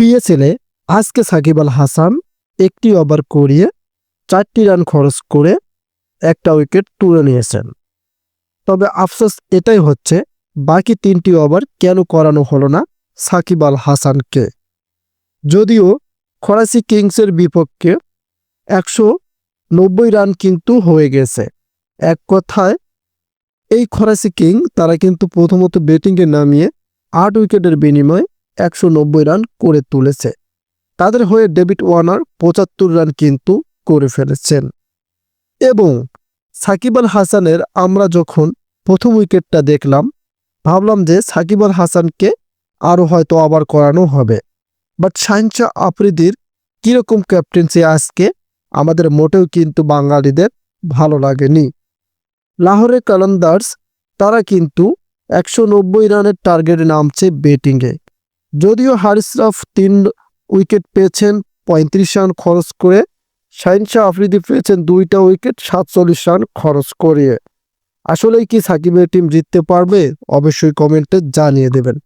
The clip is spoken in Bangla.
পিএসএলে আজকে সাকিব আল হাসান একটি ওভার করিয়ে চারটি রান খরচ করে একটা উইকেট তুলে নিয়েছেন। তবে আফসোস এটাই হচ্ছে, বাকি তিনটি ওভার কেন করানো হলো না সাকিব আল হাসানকে? যদিও ফরাসি কিংসের বিপক্ষে একশো নব্বই রান কিন্তু হয়ে গেছে। এক কথায়, এই খরাসি কিং তারা কিন্তু প্রথমত ব্যাটিংয়ে নামিয়ে আট উইকেটের বিনিময়ে একশো নব্বই রান করে তুলেছে। তাদের হয়ে ডেভিড ওয়ার্নার পঁচাত্তর রান কিন্তু করে ফেলেছেন। এবং সাকিব আল হাসানের আমরা যখন প্রথম উইকেটটা দেখলাম, ভাবলাম যে সাকিব আল হাসানকে আরও হয়তো আবার করানো হবে। বাট শাহিনশা আফ্রিদির কীরকম ক্যাপ্টেন্সি আজকে, আমাদের মোটেও কিন্তু বাঙালিদের ভালো লাগেনি। লাহোরে কালান্দার্স, তারা কিন্তু একশো নব্বই রানের টার্গেটে নামছে ব্যাটিংয়ে। যদিও হারিসরাফ তিন উইকেট পেয়েছেন, পঁয়ত্রিশ রান খরচ করে। শাহিন শাহ আফ্রিদি পেয়েছেন দুইটা উইকেট, সাতচল্লিশ রান খরচ করিয়ে আসলেই কি সাকিবের টিম জিততে পারবে? অবশ্যই কমেন্টে জানিয়ে দেবেন।